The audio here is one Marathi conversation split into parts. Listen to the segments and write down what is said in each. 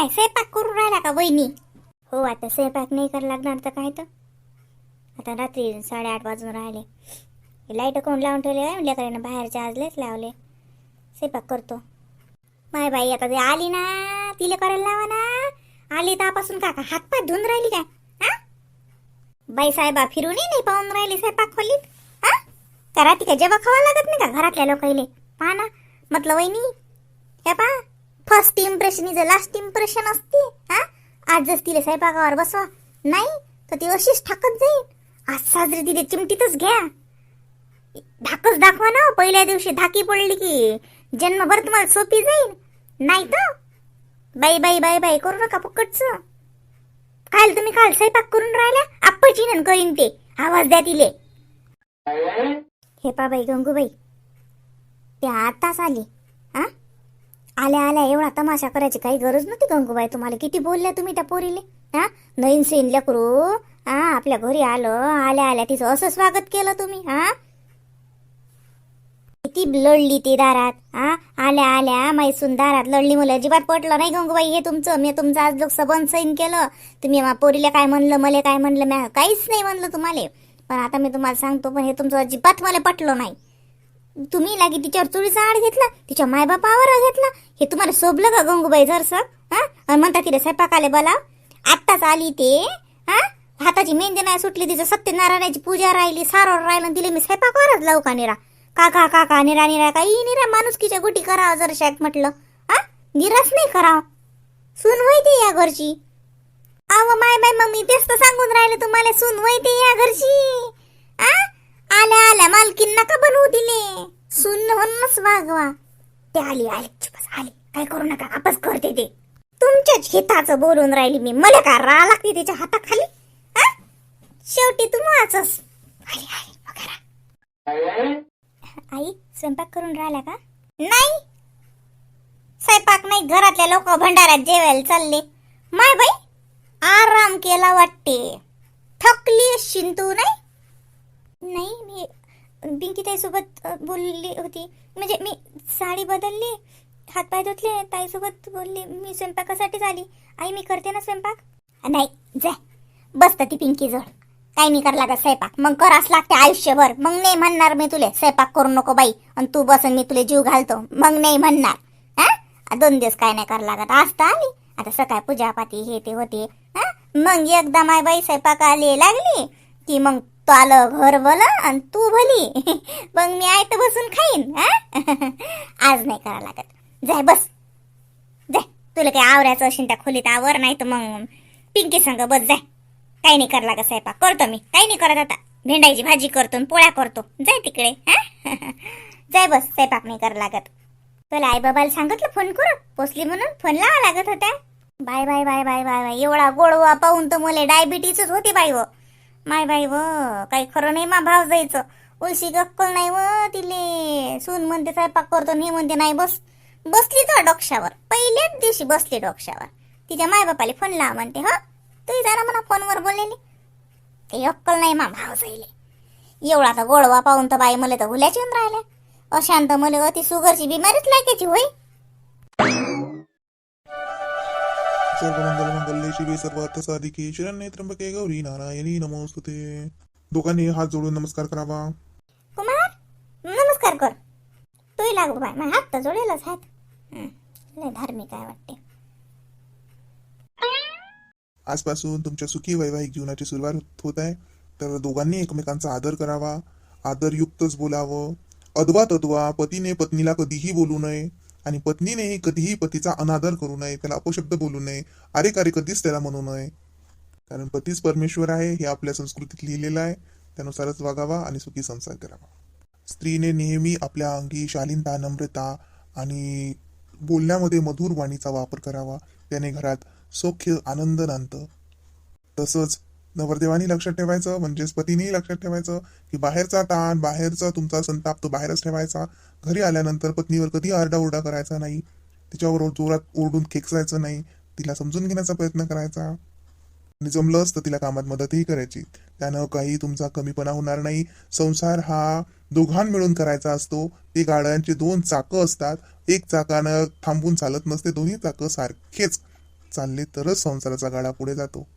काय? स्वयंपाक करून राहिला का वहिनी? हो आता स्वयंपाक नाही करायला लागणार तर काय तर. आता रात्री साडेआठ वाजून राहिले. लाइट कोण लावून ठेवले काय? लेकरांना बाहेरचे आजलेच लावले. स्वयंपाक करतो. माय बाई आता आली ना. तिला करायला लावा ना. आली तापासून काका हातपात धुवून राहिली काय? हा? बाई साहेबा फिरूनही नाही पाहून राहिली स्वयंपाक खोलीत. हा? करा ती काय जेव्हा खावा लागत नाही का घरातल्या लोकाईले? पहा ना. म्हटलं वहिनी हे पहा. First impression is last impression असते हा आजच तिला स्वयंपाकावर बसवा. नाही तर ती अशीच ठाकत जाईल. आज साजरी तिला चिमटीतच घ्या. धाकच दाखवा ना पहिल्या दिवशी धाकी पडली की जन्मभर तुम्हाला सोपी जाईल. नाही तर? बाई बाई बाई बाई करू नका फुकटचं. काल तुम्ही काल स्वयंपाक करून राहिल्या आप्पाची करीन ते. आवाज द्या तिले. हे पा बाई गंगूबाई. ते आताच आली हा? आल्या आल्या एवढा तमाशा करायची काही गरज नव्हती गंगूबाई तुम्हाला. किती बोलल्या तुम्ही त्या पोरीले? हा? नवीन सीन लेकरू? हा आपल्या घरी आलं आल्या आल्या तिचं असं स्वागत केलं तुम्ही हा? किती लढली ती दारात हा? आल्या आल्या मैसून दारात लढली मुलं. अजिबात पटलं नाही गंगूबाई हे तुमचं. मी तुमचं आज लोक सबन सैन केलं. तुम्ही पोरीला काय म्हणलं मला काय म्हणलं मी काहीच नाही म्हणलं तुम्हाला. पण आता मी तुम्हाला सांगतो पण हे तुमचं अजिबात मला पटलं नाही. तुम्ही लागे तिच्यावर चुळीचा आड घेतला तिच्या मायबापावर घेतला हे तुम्हाला शोभलं का गंगूबाई जरस? हा? म्हणता तिला स्वयंपाकाले बोला आत्ताच आली ते हा? हाताची मेहंदी नाही सुटली तिचं सत्यनारायणाची पूजा राहिली सारोर राहिलं तिला मी स्वयंपाकावरच लावू का निरा? काका काका निरा निरा काही निरा माणुसकीच्या गुटी करावं जर शाक म्हटलं. हा? निराच नाही करावं. सून होईते या घरची. अहो माय बाय मग मी तेच तर सांगून राहिले तुम्हाला सून होईते या घरची. आ? आल्या आल्या मालकीन नका बनवू दिले. सून म्हणूनच वागवा. ते आली आले चुपच आली. काय करू नका आपच करते ते. तुमच्याच हिताचं बोलून राहिली मी. मला का रा लागते तिच्या हाताखाली? आ? शेवटी तू वाचस आली आली वगैरे आई स्वयंपाक करून राहिला का? नाही. स्वयंपाक नाही घरातल्या लोक भंडाऱ्यात जेवायला चालले. माय बाई आराम केला वाटते. थकली असशील तू नाही? नाही मी पिंकीताई ताईसोबत बोलली होती. म्हणजे मी साडी बदलली हातपाय धुतले ताईसोबत बोलली मी स्वयंपाकासाठीच आली. आई मी करते ना स्वयंपाक? नाही जाय बसत ती पिंकी जवळ. काही नाही कर लागत स्वयंपाक? मग करावंच लागते आयुष्यभर. मग नाही म्हणणार मी तुले स्वयंपाक करू नको बाई. आणि तू बसून मी तुले जीव घालतो. मग नाही म्हणणार. हा? दोन दिवस काय नाही करायला लागत. आज तर आली. आता सकाळ पूजापाती हे ते होते. हा? मग एकदा माय बाई स्वयंपाक आली लागली की मग तो आलं घर भलं आणि तू भली. मग मी आयत बसून खाईन आज नाही करा लागत. जाय बस. जाय. तुला काही आवरायचं असेल त्या खोलीत आवर नाही तर मग पिंकी संग बस जाय. काही नाही करा लागत साहेबा करतो मी. काही नाही करत आता. भेंडाईची भाजी करतो पोळ्या करतो. जाय तिकडे जाय बस. स्वयंपाक नाही करा लागत. तुला आई बाबाला सांगितलं फोन करू पोचली म्हणून? फोन लावा लागत होत्या. Bye bye bye bye bye bye. एवढा गोडवा पाहून तर मला डायबिटीसच होती बाई व माय बाई व काही खरं नाही मा भाव जायचं. उलशी गक्कल नाही व तिले. सून म्हणते स्वयंपाक करतो नाही म्हणते नाही बस. बसली तर डोक्षावर पहिल्याच दिवशी बसली डोक्षावर तिच्या मायबापाला फोन लावा म्हणते ह तू जरा म्हणा फोनवर बोललेली. ते अक्कल नाही मा भाव जाईले एवढा तर गोडवा पाहून तर बाई मला तर हुल्याच येऊन राहिल्या. अशांत मला अति सुगरची बिमारीच लागायची होई शिवे सर्वार्थ साधिके. शरण्ये त्र्यंबके गौरी नारायणी नमोस्तुते. दोघांनी हात जोडून नमस्कार करावा. कुमार नमस्कार कर. तूही लागू बाय. माझ्या हात तर जोडेलच हात हं, लय धार्मिक आहे वाटते. आजपासून तुमच्या सुखी वैवाहिक जीवनाची सुरुवात होत आहे. तर दोघांनी एकमेकांचा आदर करावा. आदरयुक्तच बोलावं. अद्वा तद्वा पतीने पत्नीला कधीही बोलू नये. आणि पत्नीनेही कधीही पतीचा अनादर करू नये त्याला अपशब्द बोलू नये अरे कार्य कधीच त्याला म्हणू नये. कारण पतीच परमेश्वर आहे हे आपल्या संस्कृतीत लिहिलेलं आहे. त्यानुसारच वागावा आणि सुखी संसार करावा. स्त्रीने नेहमी आपल्या अंगी शालीनता नम्रता आणि बोलण्यामध्ये मधुर वाणीचा वापर करावा. त्याने घरात सौख्य आनंद नांदतं. तसंच नवरदेवानी लक्षात ठेवायचं म्हणजेच पतीनेही लक्षात ठेवायचं की बाहेरचा ताण बाहेरचा तुमचा संताप तो बाहेरच ठेवायचा. घरी आल्यानंतर पत्नीवर कधी आरडाओरडा करायचा नाही. तिच्यावर जोरात ओरडून खेकसायचं नाही. तिला समजून घेण्याचा प्रयत्न करायचा. आणि जमलंच तर तिला कामात मदतही करायची. त्यानं काही तुमचा कमीपणा होणार नाही. संसार हा दोघां मिळून करायचा असतो. ते गाड्यांचे दोन चाकं असतात. एक चाकानं थांबून चालत नसते. दोन्ही चाकं सारखेच चालले तरच संसाराचा गाडा पुढे जातो.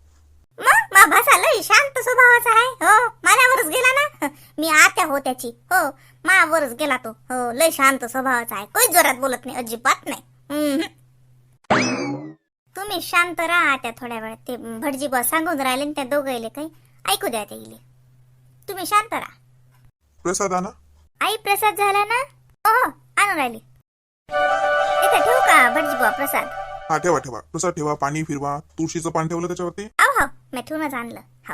मग मा भाषा लय शांत स्वभावाचा आहे. हो माझ्यावरच गेला ना? मी आत्या हो त्याची. हो मावरच गेला तो. हो लय शांत स्वभावाचा आहे. काही जोरात बोलत नाही अजिबात नाही. तुम्ही शांत राहा आत्या थोड्या वेळ ते भटजी बस सांगून राहिले त्या दोघं काही. ऐकू द्या ते इले तुम्ही शांत राहा. प्रसाद आणा. आई प्रसाद झाला ना? हो आणून राहिली. इथे ठेवू का भटजी बुवा प्रसाद? हा ठेवा ठेवा. प्रसाद ठेवा पाणी फिरवा. तुळशीचं पान ठेवलं त्याच्यावरती? हो हो. मी ठेवूनच आणलं. हो.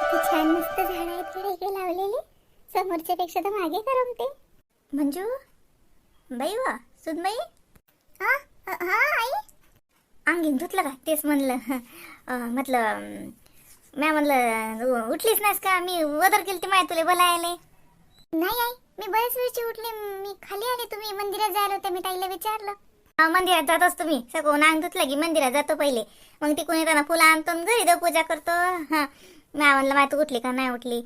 किती छान मस्त झाड आहेत इकडे इकडे लावलेली. समोरच्या पेक्षा तर मागे करमते मंजू? बाई वा सुदबाई हा हा आई? अंगीन धुतलं का? तेच म्हणलं. अं, म्हटलं अं, म्या म्हणलं उ- उठलीच नाहीस का? मी वदर केली ती माय तुला बोलायले. नाही आई. मी बरेच वेळची उठली मी खाली आले तुम्ही मंदिरात जायला होते मी ताईला विचारलं. मंदिरात जातोच तुम्ही सगळं अंग धुतलं की मंदिरात जातो पहिले. मग तिकडून येताना फुलं आणतो आणि घरी देव पूजा करतो. हा. मी म्हणलं माय तू उठली का? नाही उठली.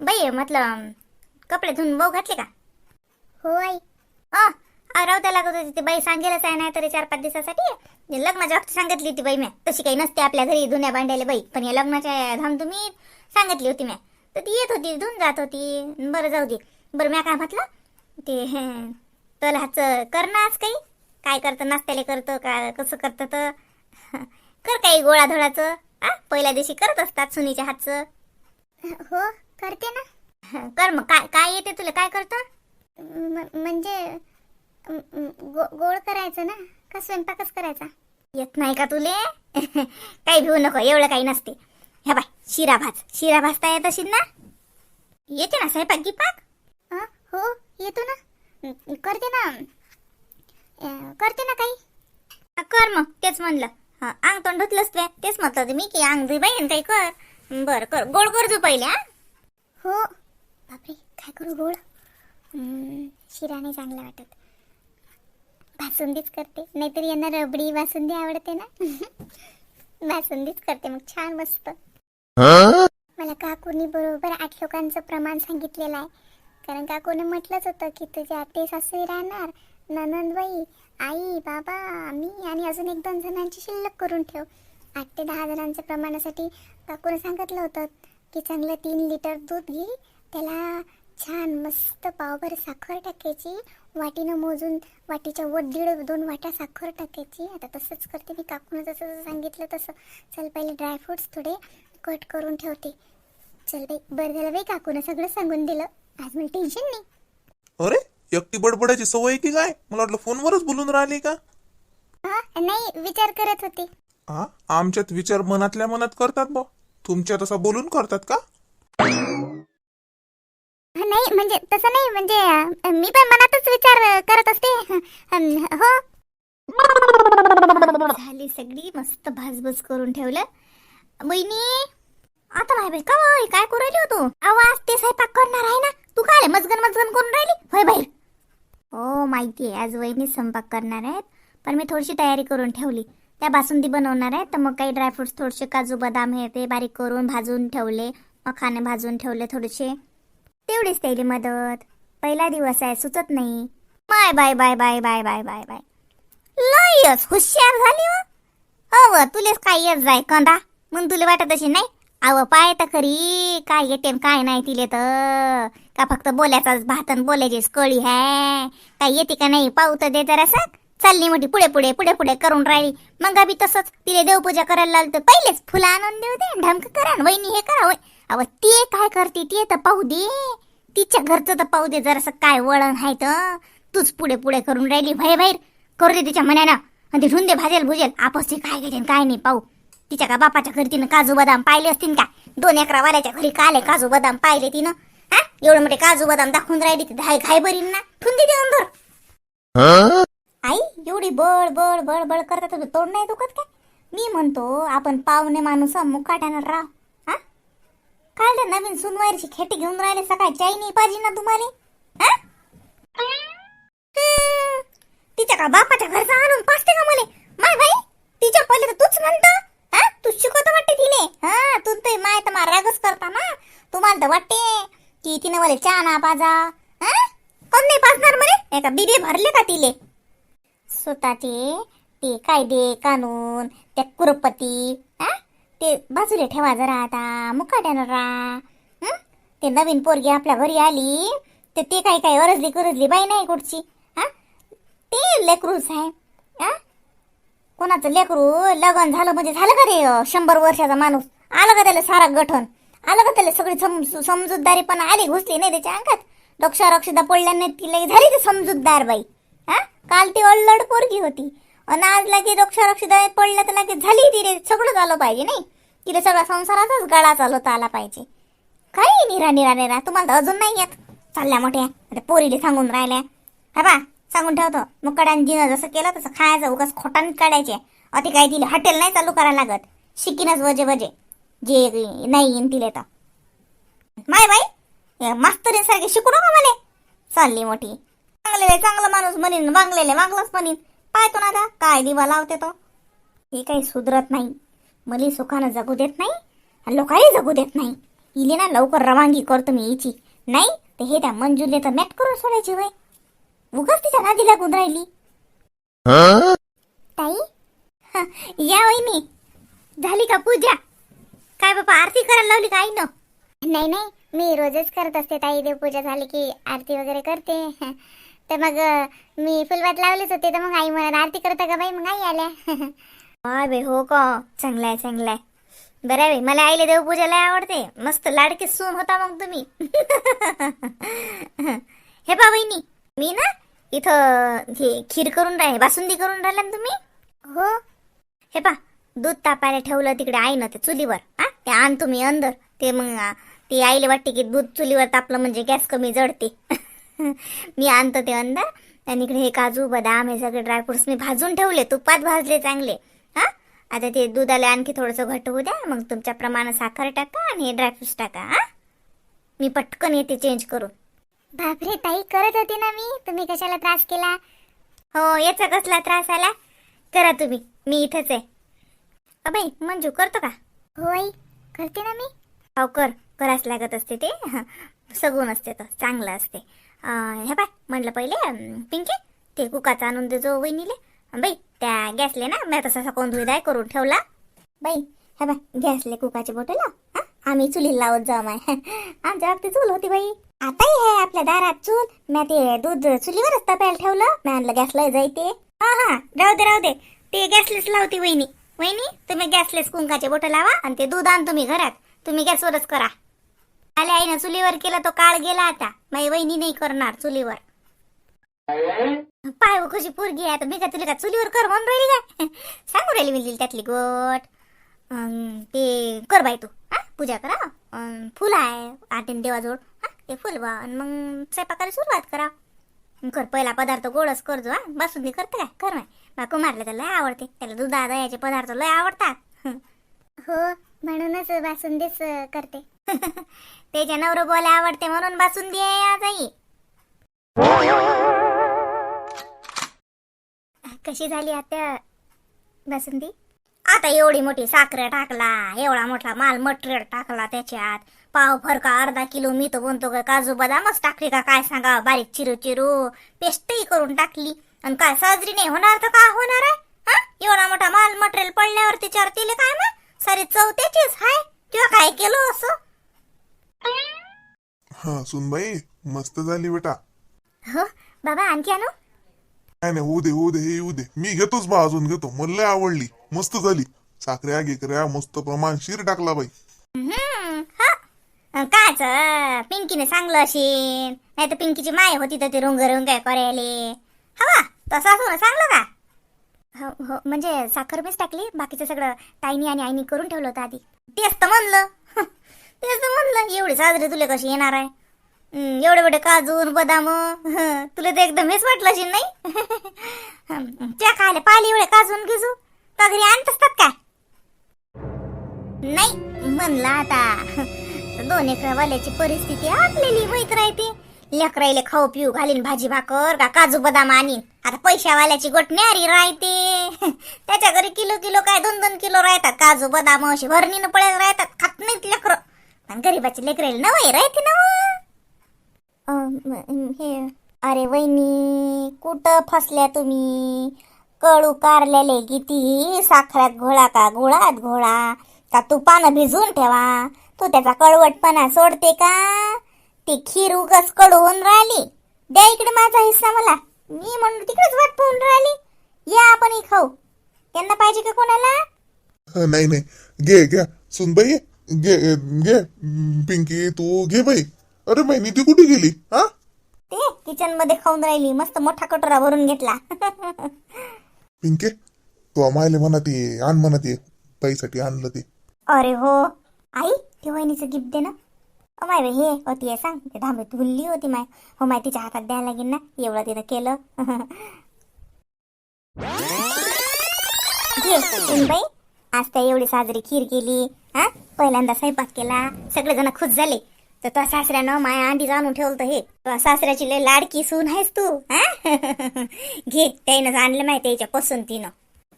बाई म्हटलं कपडे धुवून भाऊ घातले का? हो आई. अ रावत्या लागत होती ती बाई सांगेलच आहे नाही तरी चार पाच दिवसासाठी लग्नाच्या वक्ती सांगितली होती बाई म्या तशी काही नसते आपल्या घरी धुण्या भांड्याला बाई. पण या लग्नाच्या धाम तुम्ही सांगितली होती म्या तर ती येत होती धुवून जात होती. बरं जाऊ दे. बरं म्या काय म्हटलं? ते हं, तल हातचं कर ना आज काही. काय करतं नाश्त्याला करतं का कसं करतं तर? कर काही गोळा धोळाचं आ पहिल्या दिवशी करत असतात सुनीच्या हातचं. हो करते ना. कर मग काय काय येते तुला काय करतं? म्हणजे गोड करायचं ना का स्वयंपाकच करायचा? येत नाही का तुले? काही भिवू नको एवढं काही नसते. ह्या बाय शिरा भाज. शिरा भाजता येत असेल ना? येते ना स्वयंपाक गिपाक हो येतो ना. करते ना. करते ना काही. कर मग तेच म्हणलं. हा अंग तोंड धुतलंच ते तेच म्हणत होते मी की अंग धुई बाई काही कर. बरं कर. गोड कर जो पहिले हा. हो. बापरे काय करू गोड? हम्म, शिरा नाही चांगला वाटत. बासुंदीच करते. नाहीतर यांना रबडी बासुंदी आवडते ना. बासुंदीच करते मग छान मस्त. मला काकूनी बरोबर आठ लोकांचं प्रमाण सांगितलेलं आहे. कारण काकूने म्हटलंच होतं की तुझ्या आते सासू राहणार ननंदबाई आई बाबा मी आणि अजून एक दोन जणांची शिल्लक करून ठेव. आठ ते दहा जणांच्या प्रमाणासाठी काकूने सांगितलं होतं की चांगलं तीन लिटर दूध घे त्याला छान मस्त पावभर साखर टाकायची वाटीनं मोजून वाटीच्या वर दीड दोन वाट्या साखर टाकायची. आता तसंच करते मी काकूनं जसं जसं सांगितलं तसं. चल पहिले ड्रायफ्रुट्स थोडे कट करून ठेवते. चल बाई बरं झालं बाई काकूनं सगळं सांगून दिलं. आज मला टेन्शन नाही. अरे एकटी बडबडाची सवय आहे की काय? मला वाटलं फोनवरच बोलून राहिली का? हा नाही विचार करत होते. हा आमच्यात विचार मनातल्या मनात करतात बा. तुमच्यात असा बोलून करतात का? हा, नाही म्हणजे तसं नाही म्हणजे अं, मी पण मनातच विचार अं, करत असते. हो. झाली सगळी मस्त भाजभूज करून ठेवलं. बहिणी आता माय बाई का होय? काय करू राहिली हो तू? आवाज ते स्वयंपाक करणार आहे ना. तू काय मजगन मजगन करून राहिली? होय बाहेर हो माहिती आहे आज वहिनी स्वयंपाक करणार आहेत पण मी थोडीशी तयारी करून ठेवली. त्या बासुंदी बनवणार आहेत तर मग काही ड्रायफ्रुट्स थोडेसे काजू बदाम हे ते बारीक करून भाजून ठेवले मखाने भाजून ठेवले थोडेसे. तेवढीच त्याली मदत. पहिला दिवस आहे सुचत नाही. Bye bye bye bye bye bye bye bye. लयच हुशार झाली हो. हो, व तुलेच काय येत जाय कंदा. मग तुला वाटत अशी नाही? अव पाय तर खरी. काय येते काय नाही तिले तर. का फक्त बोलायचाच भातन बोलायचीच कळी है? काय येते का नाही? पाहू तर दे जरा चालली मोठी पुढे पुढे पुढे पुढे करून राहिली. मग बी तसंच तिले देवपूजा करायला लागतं पहिलेच फुलं आणून देऊ दे ढमक करा वहिनी हे करा. होय अव ते काय करते? ते तर पाहू दे. तिच्या घरचं तर पाहू दे जरासं काय वळण आहे तर. तूच पुढे पुढे करून राहिली. भाई बाहेर करू दे तिच्या मनानं. आणि ते ठुंदे भाजेल भुजेल. आपस ते काय घेते काय नाही पाहू. तिच्या का बापाच्या घरी तिनं काजू बदाम पाहिले असतील का? दोन अकरा वाल्याच्या घरी काले काजू बदाम पाहिले तिनं. हा? एवढे मोठे काजू बदाम दाखवून राहिली ती धाय घाय बरीन ना. ठुंदे दे अंदर आई एवढी बळ बळ बळ बळ करता तुझं तोड नाही दुखत काय मी म्हणतो आपण पाहुणे माणूस मुकाट्यानं राह. हा? काल त्या नवीन सुनवारीची खेटी घेऊन राहिले सकाळी चायनी नाही पाहिजे ना तुम्हाला. हा? तिच्या का बापाच्या घरचा आणून पाचते का मला? माय भाई तिच्या पहिले तर तूच म्हणतो. हा? तू शिकवतो वाटते तिले हा तू ते माय तर मला रागच करता ना. तुम्हाला तर वाटते की तिने मला चहा ना पाजा. हा? कोण नाही पाजणार म्हणे? एका बिबे भरले का तिले? स्वतःचे ते कायदे कानून त्या कुरपती हा? ते बाजूला ठेवा जरा आता मुकाट्यानं रा ते नवीन पोरगी आपल्या घरी आली तर ते काही काही अरजली करजली बाई नाही कुठची. हा? ते लेकरूच आहे हा? कोणाचं लेकरू लग्न झालं म्हणजे झालं का रे शंभर वर्षाचा माणूस? आलं का त्याला सारा गठन? आलं का त्याला सगळी समजू समजूतदारी पण आली घुसली नाही त्याच्या अंगात? डोक्षा रक्षदा पडल्या नाही तिला झाली ती समजूतदार बाई. हा? काल ती अल्लड पोरगी होती. आणि आज लगे डोक्षा रक्षदा पडल्या तर लगे झाली ती रे सगळं झालं पाहिजे नाही? तिला सगळा संसाराचाच गळा चालवता आला पाहिजे. काही निरा निरा निरा तुम्हाला तर अजून नाही येत. चालल्या मोठ्या आता पोरीले सांगून राहिल्या. हा बा सांगून ठेवतो. मुकडान जिनं जसं केलं तसं खायचं उगाच खोटान काढायचे. अति काही तिला हॉटेल नाही चालू करायला लागत. शिकीनच वजे वजे. जे नाही येईन तिले तर. माय बाई मास्तरीसारखे शिकू नका मला. चालली मोठी. चांगलेले चांगला माणूस म्हणीन वागलेले वागलाच म्हणीन. पाहतो ना आता काय दिवा लावते तो? हे काही सुधरत नाही. मली सुखानं जगू देत नाही आणि लोकांही जगू देत नाही. इले ना लवकर रवानगी करतो मी हिची. नाही ते हे त्या मंजूरले तर मॅट करून सोडायची वय. उगाच तिच्या नादी लागून राहिली ताई? हं, या वहिनी. झाली का पूजा? काय बाबा आरती करायला लावली का आईनं? नाही नाही मी रोजच करत असते ताई. देवपूजा झाली की आरती वगैरे करते. तर मग मी फुलवात लावलीच होते. तर मग आई म्हणत आरती करता का बाई? मग आई आल्या. हाय बाई हो का? चांगलाय चांगलाय बरं आहे बाई मला आईला देवपूजा लय आवडते. मस्त लाडकी सून होता मग तुम्ही. हे वहिनी. मी ना इथं हे खीर करून राहिले बासुंदी करून राहिला ना तुम्ही? हो. हे पा दूध तापायला ठेवलं तिकडे आहे ना ते चुलीवर. हा ते आण तुम्ही अंदर. ते मग ते आईला वाटते की दूध चुलीवर तापलं म्हणजे गॅस कमी जडते. मी आणतो ते अंदर. आणि इकडे हे काजू बदाम हे सगळे ड्रायफ्रुट्स मी भाजून ठेवले. तुपात भाजले चांगले. हा? आता ते दुधाला आणखी थोडंसं घट होऊ द्या. मग तुमच्या प्रमाणात साखर टाका आणि हे ड्रायफ्रुट्स टाका. हा? मी पटकन येते चेंज करून. बापरे ताई करत होती ना मी. तुम्ही कशाला त्रास केला? हो याचा कसला त्रास आला? करा तुम्ही मी इथंच आहे. अबाई मंजू करतो का? हो करते ना मी. हो कर. करावंच लागत असते ते. सगून असते तर चांगलं असते. हे बाय म्हणलं पहिले पिंके पिंकी ते कुकाचा आणून देजो वहिनीले. बाई त्या गॅसले ना मी तसा कोण धुईदाय करून ठेवला. बाई हे बाय गॅसले कुकाची बॉटल हं? आम्ही चुलीला लावत जाऊ माय. आमच्या बाबतीत चूल होती बाई. आताही आहे आपल्या दारात चूल मी ते दूध चुलीवरच तपायला ठेवलं. मी आणलं गॅसला जायते. हा हा राहू दे राहू दे. ते गॅसलेच लावते वहिनी. वहिनी तुम्ही गॅसलेस कुंकाचे बोट लावा आणि ते दूध आण तुम्ही घरात. तुम्ही गॅसवरच करा. आल्या आईनं चुलीवर केला तो काळ गेला आता. माझी वहिनी नाही करणार चुलीवर. पाय कशी पोरगी आहे आता मी का तुला का चुलीवर कर म्हणून राहिली काय? सांगू राहिली मी तिला त्यातली गोट. अं, ते कर बाई तू. हा पूजा करा. अं, फुल आहे आठीन देवाजवळ. ते फुल बा आणि मग स्वयंपाकाला सुरुवात करा. कर पहिला पदार्थ गोडच करजो हा. बासुंदी करते काय? कर बा कुमारला त्याला लय आवडते. त्याला दुधा दह्याचे पदार्थ लय आवडतात. हो म्हणूनच बासुंदीच करते. त्याच्या नवर बोला आवडते म्हणून बासुंदी आहे आज आई कशी झाली आता बासुंदी? आता एवढी मोठी साखर टाकला एवढा मोठा माल मटेरियल टाकला त्याच्यात. पाव फरका अर्धा किलो मी तर म्हणतो का? काजू बदामच टाकली का? काय सांगा? बारीक चिरू चिरू. पेस्टही करून टाकली. आणि काय साजरी नाही होणार तर काय होणार आहे? हा? एवढा मोठा माल मटेरियल पडल्यावर त्याच्यावर तिले काय मग? सारी चव त्याचीच हाय? किंवा काय केलं असं? हा सुनबाई मस्त झाली बेटा. हो? बाबा आणखी आणू? नाही नाही होऊ दे होऊ दे हे येऊ दे. मी घेतोच बा अजून घेतो. मला लय आवडली. मस्त झाली. साखऱ्या गिकऱ्या मस्त प्रमाणशीर टाकला बाई. हम्म, हा. काच पिंकीने सांगलं असेल नाही तर पिंकीची माय होती तर ती रुंग रुंग करायले हवा तसं असं ना सांगलं का? हो हो म्हणजे साखर मीच टाकली बाकीचं सगळं ताईनी आणि आईनी करून ठेवलं होतं आधी. तेच तर म्हणलं तेच तर म्हणलं एवढे साजरे तुला कशी येणार आहे? एवढे मोठे काजू बदाम तुला तर एकदम हेच वाटलं असेल नाही? त्या खायला पाहिले एवढे काजून गिजू? तगरी आणत असतात काय? नाही म्हणलं आता. दोन एकरावाल्याची परिस्थिती आपलेली होईत राहते. लेकराईले खाऊ पिऊ घालीन भाजी भाकर का काजू बदाम आणीन. आता पैशावाल्याची गोट राहते. त्याच्या घरी किलो किलो काय दोन दोन किलो राहतात. काजू बदाम अशी भरणीनं पळत राहतात. खात नाहीत लेकर. पण गरीबाची लेकराईला नवाई राहते नव. हे अरे वहिनी कुठं फसल्या तुम्ही? कळू कारलेले किती साखरात घोळा का? घोळात घोळा. का तुपानं भिजवून ठेवा? तू त्याचा कडवटपणा सोडते का? ती खीर कडू होऊन राहिली. द्या इकडे माझा हिस्सा मला. मी म्हणून तिकडेच वाट पाहून राहिली. या आपण खाऊ. त्यांना पाहिजे का कोणाला? हं, नाही नाही. घे घ्या. सुनबाई घे घे. हं, पिंकी तू घे बाई. अरे बहिणी ती कुठे गेली? हा? ते किचनमध्ये खाऊन राहिली. मस्त मोठा कटोरा भरून घेतला. पिंके तू आम्हाला म्हणा ते आण म्हणा ते बाईसाठी आणलं ते. अरे हो. आई ते वहिनीचं गिफ्ट दे ना. माय हे होती आहे सांग. ते धांबे धुल्ली होती माय. हो माय तिच्या हातात द्यायला लागेल ना. एवढं तिनं केलं. घे सुनबाई आज त्या एवढी साजरी खीर केली. हा? पहिल्यांदा स्वयंपाक केला. सगळेजण खुश झाले. तर तो सासऱ्यानं माया आधी जाणून ठेवलं हे. तो सासऱ्याची लय लाडकी सून आहेस तू हा? घे त्यानं आणलं माहिती याच्या पसंतीनं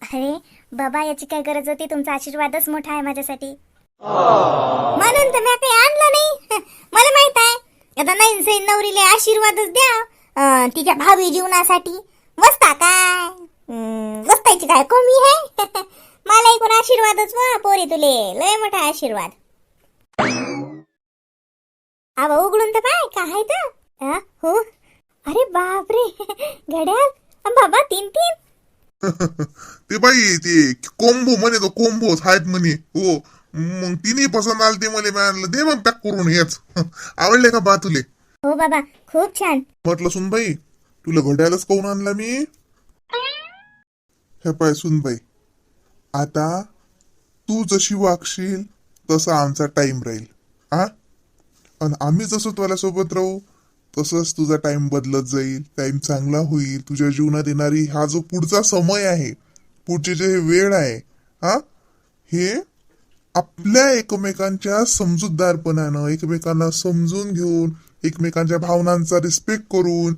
अरे बाबा याची काय गरज होती? तुमचा आशीर्वादच मोठा आहे माझ्यासाठी. म्हणून तर मी काही आणलं नाही. मला माहीत आहे. आता नवीन सैन नवरीले आशीर्वादच द्या. तिच्या भावी जीवनासाठी. वस्ता काय? वस्तायची काय कमी आहे? मला एकूण आशीर्वादच वा पोरी तुले. लय मोठा आशीर्वाद. आवा उघडून तर पाय काय तर? हो. अरे बापरे. घड्याल बाबा तीन तीन ते बाई ते कोंबो म्हणे तो कोंबो आहेत म्हणे. हो मग तिने पसंत आलं ते मला मिळालं दे मग पॅक करून हेच. आवडले का बा तुले हो बाबा खूप छान. म्हटलं सुनबाई तुला घड्याळच कोण आणला मी? हे पाय सुनबाई आता तू जशी वागशील तसा आमचा टाइम राहील. हा? आणि आम्ही जसं तुला सोबत राहू तसंच तुझा टाइम बदलत जाईल टाइम चांगला होईल. तुझ्या जीवनात येणारी हा जो पुढचा समय आहे पुढचे जे वेळ आहे हा हे आपल्या एकमेकांच्या समजूतदारपणानं एकमेकांना समजून घेऊन एकमेकांच्या भावनांचा रिस्पेक्ट करून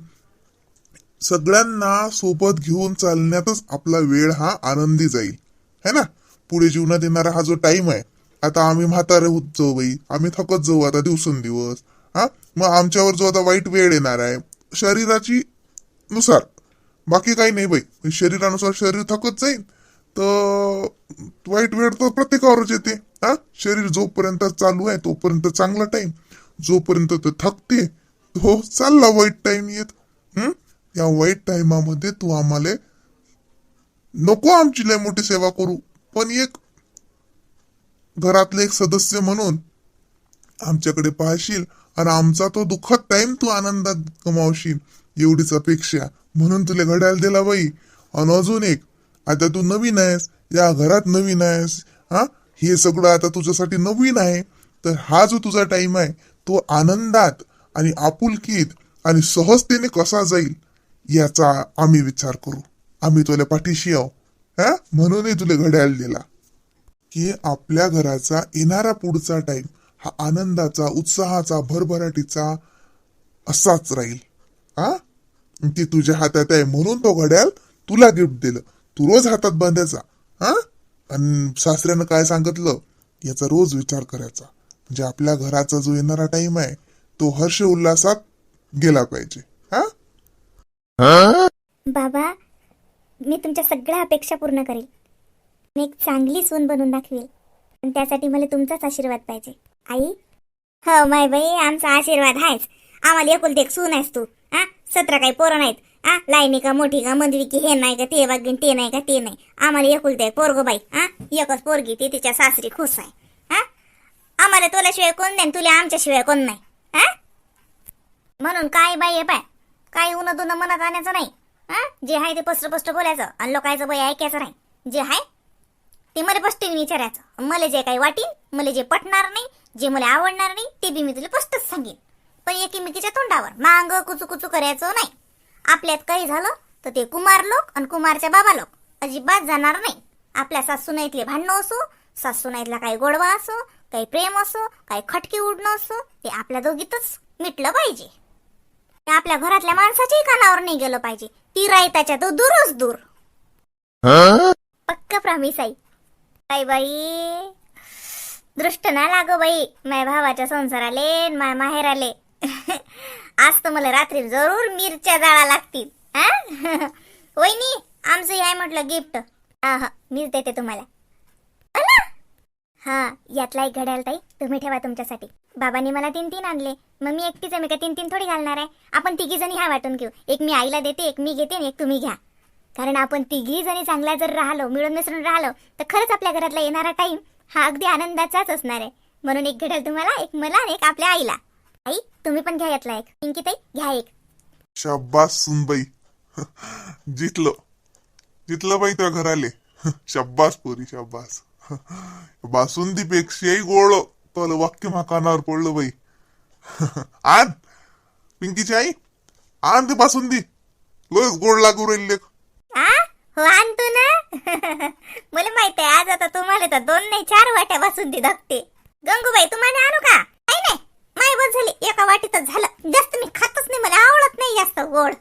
सगळ्यांना सोबत घेऊन चालण्यातच आपला वेळ हा आनंदी जाईल. है ना? पुढे जीवनात येणारा हा जो टाइम आहे आता आम्ही म्हातारे होत जाऊ बाई आम्ही थकत जाऊ आता दिवसेंदिवस. हा? मग आमच्यावर जो आता वाईट वेळ येणार आहे शरीराची नुसार. बाकी काही नाही बाई. शरीरानुसार शरीर थकत जाईल तर वाईट वेळ तर प्रत्येकावरच येते. हा? शरीर जोपर्यंत चालू आहे तोपर्यंत चांगला टाइम जोपर्यंत ते थकते तो चालला वाईट टाइम येत. हम्म या वाईट टाइमामध्ये तू आम्हाला नको आमची लय मोठी सेवा करू. पण एक घरातले एक सदस्य म्हणून आमच्याकडे पाहशील आणि आमचा तो दुःखद टाइम तू आनंदात कमावशील एवढीच अपेक्षा. म्हणून तुला घड्याळ दिला बाई. आणि अजून एक आता तू नवीन आहेस या घरात नवीन आहेस हा? हे सगळं आता तुझ्यासाठी नवीन आहे. तर हा जो तुझा टाइम आहे तो आनंदात आणि आपुलकीत आणि सहजतेने कसा जाईल याचा आम्ही विचार करू. आम्ही तुला पाठीशी आहो हा? म्हणूनही तुला घड्याळ दिला. की आपल्या घराचा येणारा पुढचा टाइम हा आनंदाचा उत्साहाचा भरभराटीचा असाच राहील. हा? ते तुझ्या हातात आहे म्हणून तो घड्याळ तुला गिफ्ट दिलं. तू रोज हातात बांधायचा. हा? आणि सासऱ्यानं काय सांगितलं? याचा रोज विचार करायचा. म्हणजे आपल्या घराचा जो येणारा टाइम आहे तो हर्ष उल्हासात गेला पाहिजे. हा? बाबा मी तुमच्या सगळ्या अपेक्षा पूर्ण करेल. मी एक चांगली सून बनवून दाखवेल. पण त्यासाठी मला तुमचाच आशीर्वाद पाहिजे. आई? हो माय बाई आमचा आशीर्वाद आहेच आम्हाला एकुलते एक सून आहेस तू आ? सतरा काही पोरं नाहीत हा लाईनी का मोठी का मंदवी की हे नाही का ते वागीन ते नाही का ते नाही. आम्हाला एकुलते एक पोरगो बाई आ? एकच पोरगी ती तिच्या सासरी खुश आहे हा आम्हाला तुलाशिवाय कोण नाही तुला आमच्याशिवाय कोण नाही हा म्हणून काय बाई आहे पाय? काही उन्हा दुन मनात आणायचं नाही हा जे आहे ते स्पष्ट स्पष्ट बोलायचं आणि लोकायचं बाई ऐकायचं नाही. जे आहे ते मला स्पष्टीने विचारायचं. मला जे काही वाटीन मला जे पटणार नाही जे मला आवडणार नाही ते बी मी तुला स्पष्टच सांगेन. पण एकीमेकीच्या तोंडावर मांग कुचू कुचू करायचं नाही. आपल्यात काही झालं तर ते कुमार लोक आणि कुमारच्या बाबा लोक अजिबात जाणार नाही. आपल्या सासूनाईतले भांडणं असो सासूनाईतला काही गोडवा असो काही प्रेम असो काही खटके उडणं असो ते आपल्या दोघीतच मिटलं पाहिजे. ते आपल्या घरातल्या माणसाच्याही कानावर नाही गेलं पाहिजे. ती रायताच्या तो दूरच दूर. पक्क प्रॉमिस आई बाई बाई. दृष्ट ना लागो बाई. माय भावाच्या संसाराले न माय माहेराले. आज तर मला रात्री जरूर मिरच्या जाळा लागतील. वहिनी आमचं हे आहे म्हटलं गिफ्ट हा हा. मीच देते तुम्हाला. हा यातला एक घड्याळ ताई तुम्ही ठेवा तुमच्यासाठी. बाबांनी मला तीन तीन आणले. मग मी एकटीच आहे मी का तीन तीन थोडी घालणार आहे? आपण तिघी जणी ह्या वाटून घेऊ. एक मी आईला देते एक मी घेते आणि एक तुम्ही घ्या. कारण आपण तिघी जणी चांगल्या जर राहिलो मिळून मिसळून राहिलो तर खरंच आपल्या घरातला येणारा टाइम हा अगदी आनंदाचाच असणार आहे. म्हणून एक घडल तुम्हाला एक मला आणि एक आपल्या आईला. आई तुम्ही पण घ्या यातला एक. पिंकी ताई घ्या एक. शाब्बास सुनबाई. जितलो. जितलं बाई त्या घराले. शाब्बास पोरी शाब्बास बासुंदीपेक्षाही गोळ तर वाक्य माकानावर पडलो पडलं बाई. आण. पिंकीची आई आण ते बासुंदी. लोच गोड लागू राहिले आ? हो आणतो ना. मला माहीत आहे आज आता तुम्हाला तर दोन नाही चार वाट्या वाचून धकते गंगूबाई तुम्हाला आणू का? नाही नाही माय बस झाली. एका वाटीतच झालं. जास्त मी खातच नाही मला आवडत नाही जास्त गोड.